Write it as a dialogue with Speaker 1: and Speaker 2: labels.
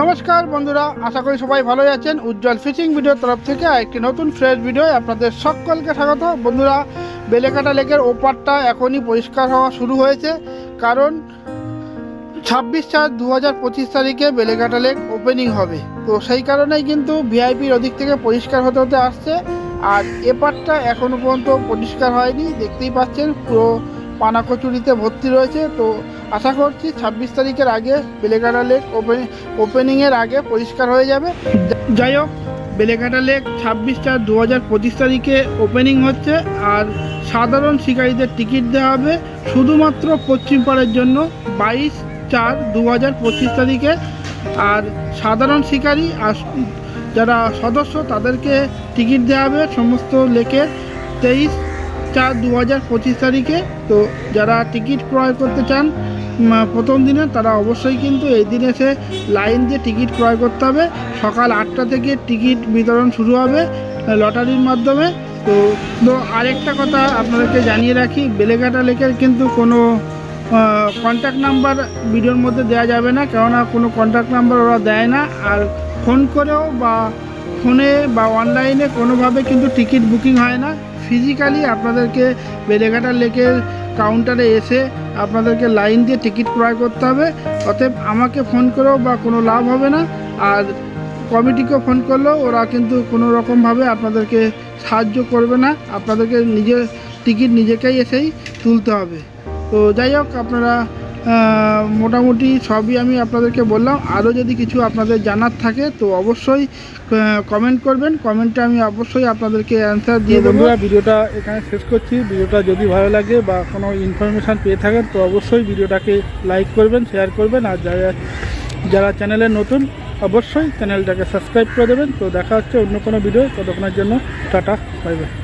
Speaker 1: নমস্কার বন্ধুরা, আশা করি সবাই ভালোই আছেন। উজ্জ্বল ফিশিং ভিডিওর তরফ থেকে একটি নতুন ফ্রেশ ভিডিও আপনাদের সকলকে স্বাগত। বন্ধুরা বেলেকাটা লেকের ওপারটা এখনই পরিষ্কার হওয়া শুরু হয়েছে। কারণ ছাব্বিশ চার দু হাজার পঁচিশ তারিখে বেলেঘাটা লেক ওপেনিং হবে। তো সেই কারণেই কিন্তু ভিআইপির ওদিক থেকে পরিষ্কার হতে হতে আসছে। আর এপারটা এখনও পর্যন্ত পরিষ্কার হয়নি। দেখতেই পাচ্ছেন, পুরো পানা কচুরিতে ভর্তি রয়েছে। তো আশা করছি ছাব্বিশ তারিখের আগে বেলেঘাটা লেক ওপেন, ওপেনিংয়ের আগে পরিষ্কার হয়ে যাবে। যাই হোক, বেলেঘাটা লেক ছাব্বিশ চার দু হাজার পঁচিশ তারিখে ওপেনিং হচ্ছে আর সাধারণ শিকারীদের টিকিট দেওয়া হবে শুধুমাত্র পশ্চিম পাড়ের জন্য বাইশ চার দু হাজার পঁচিশ তারিখে। আর সাধারণ শিকারী আর যারা সদস্য তাদেরকে টিকিট দেওয়া হবে সমস্ত লেকের তেইশ চার দু হাজার পঁচিশ তারিখে। তো যারা টিকিট ক্রয় করতে চান প্রথম দিনে তারা অবশ্যই কিন্তু এই দিন এসে লাইন দিয়ে টিকিট ক্রয় করতে হবে। সকাল আটটা থেকে টিকিট বিতরণ শুরু হবে লটারির মাধ্যমে। তো তো আরেকটা কথা আপনাদেরকে জানিয়ে রাখি, বেলেঘাটা লেকের কিন্তু কোনো কন্ট্যাক্ট নাম্বার ভিডিওর মধ্যে দেওয়া যাবে না, কেননা কোনো কন্ট্যাক্ট নাম্বার ওরা দেয় না। আর ফোন করেও বা ফোনে বা অনলাইনে কোনোভাবে কিন্তু টিকিট বুকিং হয় না। ফিজিক্যালি আপনাদেরকে বেলেঘাটা লেকের কাউন্টারে এসে আপনাদেরকে লাইন দিয়ে টিকিট ক্রয় করতে হবে। অতএব আমাকে ফোন করেও বা কোনো লাভ হবে না। আর কমিটিকে ফোন করলেও ওরা কিন্তু কোনো রকমভাবে আপনাদেরকে সাহায্য করবে না। আপনাদেরকে নিজের টিকিট নিজেকেই এসেই তুলতে হবে। তো যাই হোক, আপনারা মোটামুটি সবই আমি আপনাদেরকে বললাম। আরও যদি কিছু আপনাদের জানার থাকে তো অবশ্যই কমেন্ট করবেন। কমেন্টে আমি অবশ্যই আপনাদেরকে অ্যান্সার দিয়ে দেবো।
Speaker 2: বন্ধুরা ভিডিওটা এখানে শেষ করছি। ভিডিওটা যদি ভালো লাগে বা কোনো ইনফরমেশান পেয়ে থাকেন তো অবশ্যই ভিডিওটাকে লাইক করবেন শেয়ার করবেন। আর যারা যারা চ্যানেলে নতুন অবশ্যই চ্যানেলটাকে সাবস্ক্রাইব করে দেবেন। তো দেখা হচ্ছে অন্য কোনো ভিডিও ততক্ষণের জন্য। Tata bye bye